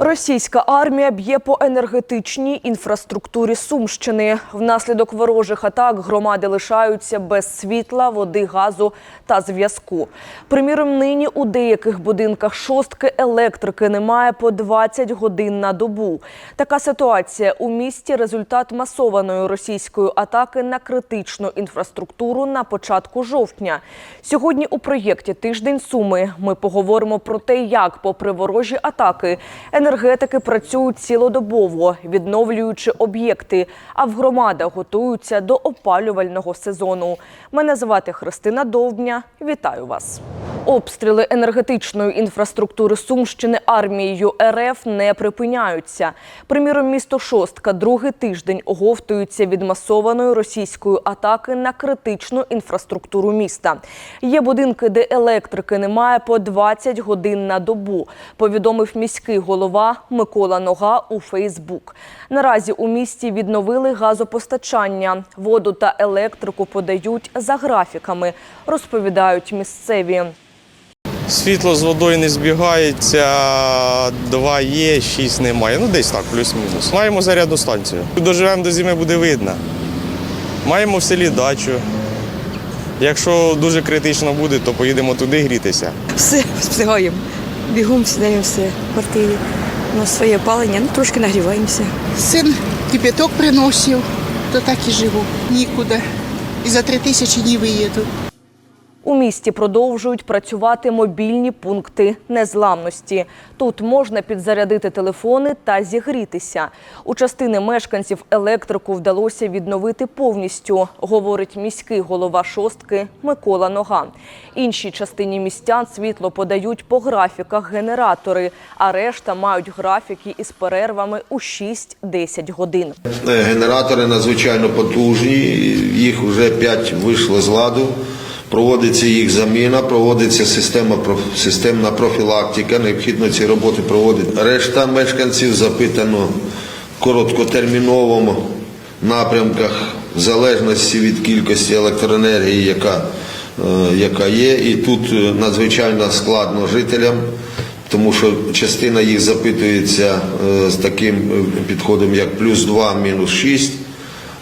Російська армія б'є по енергетичній інфраструктурі Сумщини. Внаслідок ворожих атак громади лишаються без світла, води, газу та зв'язку. Приміром, нині у деяких будинках шостки електрики немає по 20 годин на добу. Така ситуація у місті результат масованої російської атаки на критичну інфраструктуру на початку жовтня. Сьогодні у проєкті Тиждень Суми ми поговоримо про те, як, попри ворожі атаки, енергетики працюють цілодобово, відновлюючи об'єкти, а в громадах готуються до опалювального сезону. Мене звати Христина Довбня. Вітаю вас. Обстріли енергетичної інфраструктури Сумщини армією РФ не припиняються. Приміром, місто Шостка другий тиждень оговтується від масованої російської атаки на критичну інфраструктуру міста. Є будинки, де електрики немає по 20 годин на добу, повідомив міський голова Микола Нога у Фейсбук. Наразі у місті відновили газопостачання. Воду та електрику подають за графіками, розповідають місцеві. Світло з водою не збігається, два є, шість немає. Ну десь так, плюс-мінус. Маємо зарядну станцію. Доживемо до зими, буде видно. Маємо в селі дачу. Якщо дуже критично буде, то поїдемо туди грітися. Все встигаємо. Бігом сідаємо все в квартирі. У нас своє опалення, ну трошки нагріваємося. Син кипяток приносив, то так і живу. Нікуди. І за три тисячі не виїду. У місті продовжують працювати мобільні пункти незламності. Тут можна підзарядити телефони та зігрітися. У частини мешканців електрику вдалося відновити повністю, говорить міський голова шостки Микола Нога. Іншій частині містян світло подають по графіках генератори, а решта мають графіки із перервами у 6-10 годин. Е, Генератори надзвичайно потужні, їх вже 5 вийшло з ладу. Проводиться їх заміна, проводиться система, системна профілактика, необхідно ці роботи проводити. Решта мешканців запитано короткотерміновому напрямках, в залежності від кількості електроенергії, яка, е, яка є. І тут е, надзвичайно складно жителям, тому що частина їх запитується е, з таким підходом, як плюс 2, мінус 6,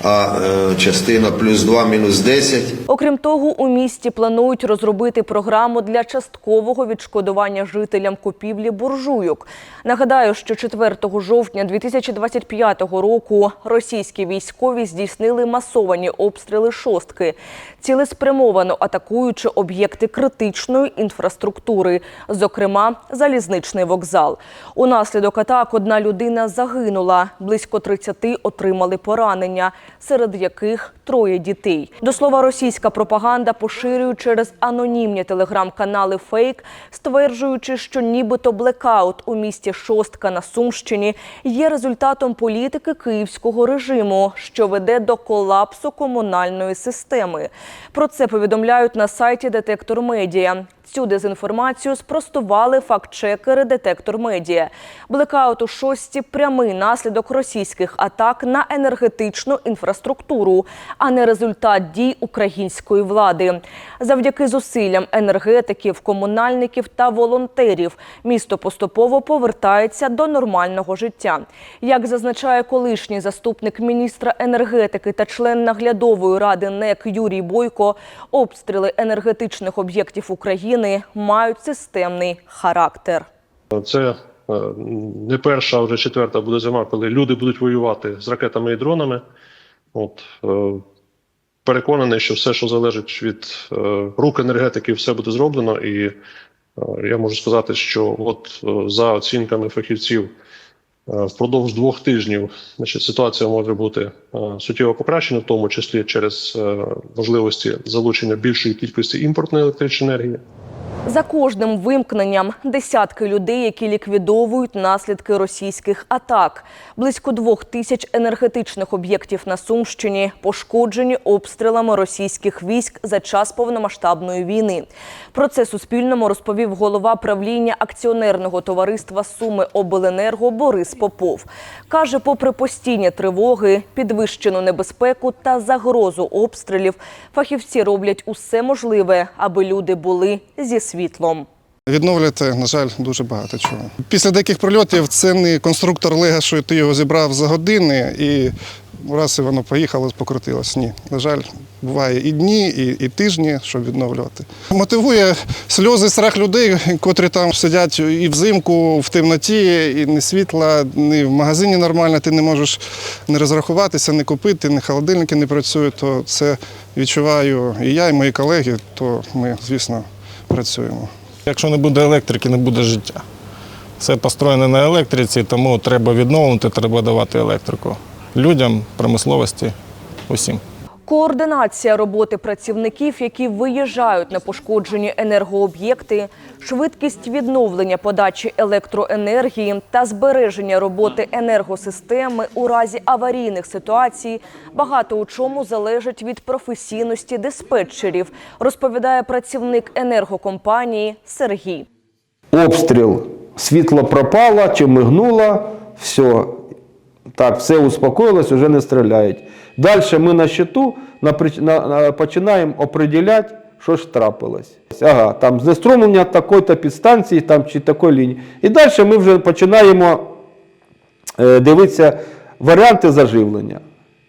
а е, частина плюс 2, мінус 10. Окрім того, у місті планують розробити програму для часткового відшкодування жителям купівлі буржуйок. Нагадаю, що 4 жовтня 2025 року російські військові здійснили масовані обстріли шостки, цілеспрямовано атакуючи об'єкти критичної інфраструктури, зокрема залізничний вокзал. Унаслідок атак одна людина загинула, близько 30 отримали поранення, серед яких троє дітей. До слова, російська пропаганда поширює через анонімні телеграм-канали фейк, стверджуючи, що нібито блекаут у місті Шостка на Сумщині є результатом політики київського режиму, що веде до колапсу комунальної системи. Про це повідомляють на сайті Детектор Медіа. Цю дезінформацію спростували фактчекери Детектор Медіа. Блекаут у шості прямий наслідок російських атак на енергетичну інфраструктуру, а не результат дій української влади. Завдяки зусиллям енергетиків, комунальників та волонтерів місто поступово повертається до нормального життя. Як зазначає колишній заступник міністра енергетики та член наглядової ради НЕК Юрій Бойко, обстріли енергетичних об'єктів України мають системний характер. Це е, не перша, а вже четверта буде зима, коли люди будуть воювати з ракетами і дронами. От, е, переконаний, що все, що залежить від е, рук енергетиків, все буде зроблено. І я можу сказати, що от за оцінками фахівців, впродовж двох тижнів значить, ситуація може бути суттєво покращена, в тому числі через можливості залучення більшої кількості імпортної електричної енергії. За кожним вимкненням десятки людей, які ліквідовують наслідки російських атак. Близько двох тисяч енергетичних об'єктів на Сумщині пошкоджені обстрілами російських військ за час повномасштабної війни. Про це Суспільному розповів голова правління акціонерного товариства Суми Обленерго Борис Попов. Каже, попри постійні тривоги, підвищену небезпеку та загрозу обстрілів, фахівці роблять усе можливе, аби люди були зі світлом. Відновлювати, на жаль, дуже багато чого. Після деяких прильотів це не конструктор Лего, що ти його зібрав за години і раз і воно поїхало, покрутилось. Ні. На жаль, буває і дні, і, і тижні, щоб відновлювати. Мотивує сльози, страх людей, котрі там сидять і взимку, в темноті, і ні світла, ні в магазині нормально, ти не можеш не розрахуватися, не купити, ні холодильники не працюють, то це відчуваю і я, і мої колеги, то ми, звісно, працюємо. Якщо не буде електрики, не буде життя. Все построєне на електриці, тому треба відновлювати, треба давати електрику людям, промисловості, усім. Координація роботи працівників, які виїжджають на пошкоджені енергооб'єкти, швидкість відновлення подачі електроенергії та збереження роботи енергосистеми у разі аварійних ситуацій багато у чому залежить від професійності диспетчерів, розповідає працівник енергокомпанії Сергій. обстріл, світло пропало чи мигнуло, все. Так, все успокоїлось, вже не стріляють. Далі ми на щиту починаємо определяти, що ж трапилось. Ага, там знеструмлення такої-то підстанції там, чи такої лінії. І далі ми вже починаємо е, дивитися варіанти заживлення.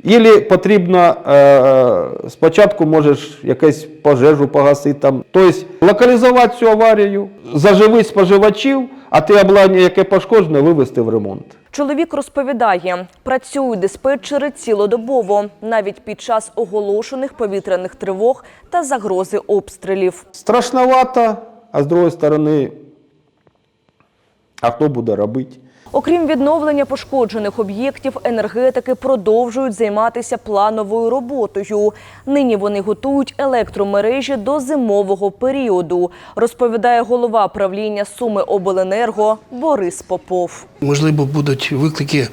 Ілі потрібно е, спочатку можеш якусь пожежу погасити. Тобто локалізувати цю аварію, заживити споживачів, а те обладнання, яке пошкоджене, вивести в ремонт. Чоловік розповідає, працюють диспетчери цілодобово, навіть під час оголошених повітряних тривог та загрози обстрілів. Страшновато, а з другої сторони, а хто буде робити? Окрім відновлення пошкоджених об'єктів, енергетики продовжують займатися плановою роботою. Нині вони готують електромережі до зимового періоду, розповідає голова правління Суми Обленерго Борис Попов. Можливо, будуть виклики,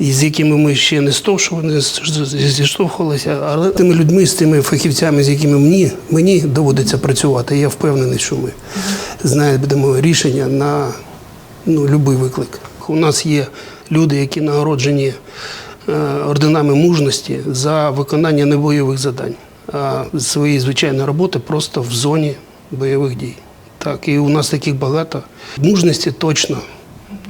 з якими ми ще не зіштовхувалися, але тими людьми, з тими фахівцями, з якими мені, мені доводиться працювати, я впевнений, що ми знайдемо рішення на ну, будь-який виклик. У нас є люди, які нагороджені е, орденами мужності за виконання небойових задань, а своєї звичайної роботи просто в зоні бойових дій. Так, і у нас таких багато. Мужності точно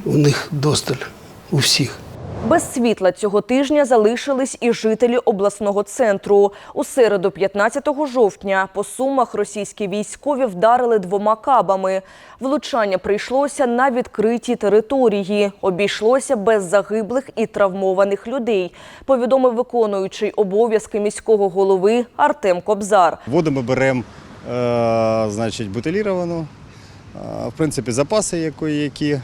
у них досталь у всіх. Без світла цього тижня залишились і жителі обласного центру. У середу, 15 жовтня, по сумах російські військові вдарили двома кабами. Влучання прийшлося на відкритій території. Обійшлося без загиблих і травмованих людей, повідомив виконуючий обов'язки міського голови Артем Кобзар. Воду ми беремо, е, значить, бутиліровану, е, в принципі, запаси якої які.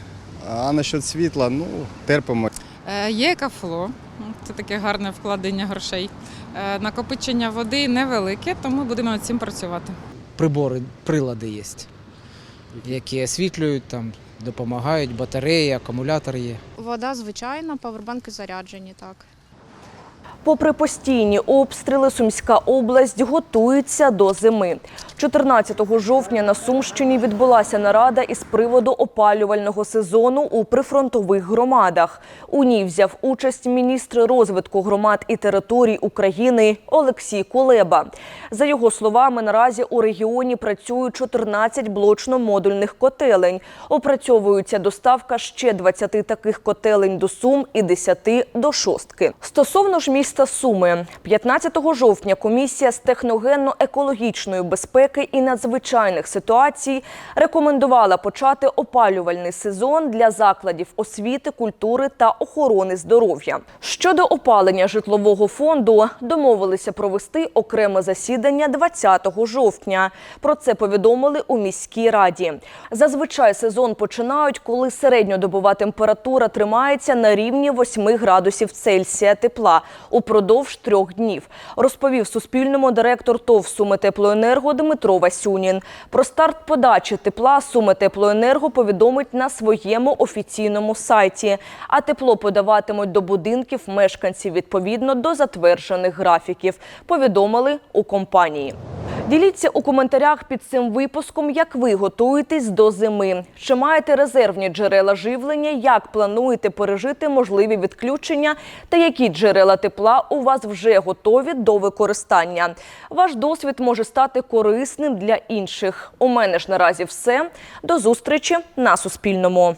А насчет світла, ну, терпимо. Е, Є екафло, це таке гарне вкладення грошей. Е, Накопичення води невелике, тому будемо над цим працювати. прибори, прилади є, які освітлюють, там, допомагають, батареї, акумулятори є. Вода звичайна, павербанки заряджені, так. Попри постійні обстріли, Сумська область готується до зими. 14 жовтня на Сумщині відбулася нарада із приводу опалювального сезону у прифронтових громадах. У ній взяв участь міністр розвитку громад і територій України Олексій Кулеба. За його словами, наразі у регіоні працюють 14 блочно-модульних котелень. Опрацьовується доставка ще 20 таких котелень до Сум і 10 до Шостки. Стосовно ж міста Суми, 15 жовтня комісія з техногенно-екологічної безпеки і надзвичайних ситуацій рекомендувала почати опалювальний сезон для закладів освіти, культури та охорони здоров'я. Щодо опалення житлового фонду домовилися провести окреме засідання 20 жовтня. Про це повідомили у міській раді. Зазвичай сезон починають, коли середньодобова температура тримається на рівні 8 градусів Цельсія тепла упродовж трьох днів, розповів Суспільному директор ТОВ «Суми Теплоенерго» Дмитро Васюнін. Про старт подачі тепла «Суми Теплоенерго» повідомить на своєму офіційному сайті. А тепло подаватимуть до будинків мешканців відповідно до затверджених графіків, повідомили у компанії. Діліться у коментарях під цим випуском, як ви готуєтесь до зими. Чи маєте резервні джерела живлення, як плануєте пережити можливі відключення та які джерела тепла у вас вже готові до використання. Ваш досвід може стати корисним для інших. У мене ж наразі все. До зустрічі на Суспільному.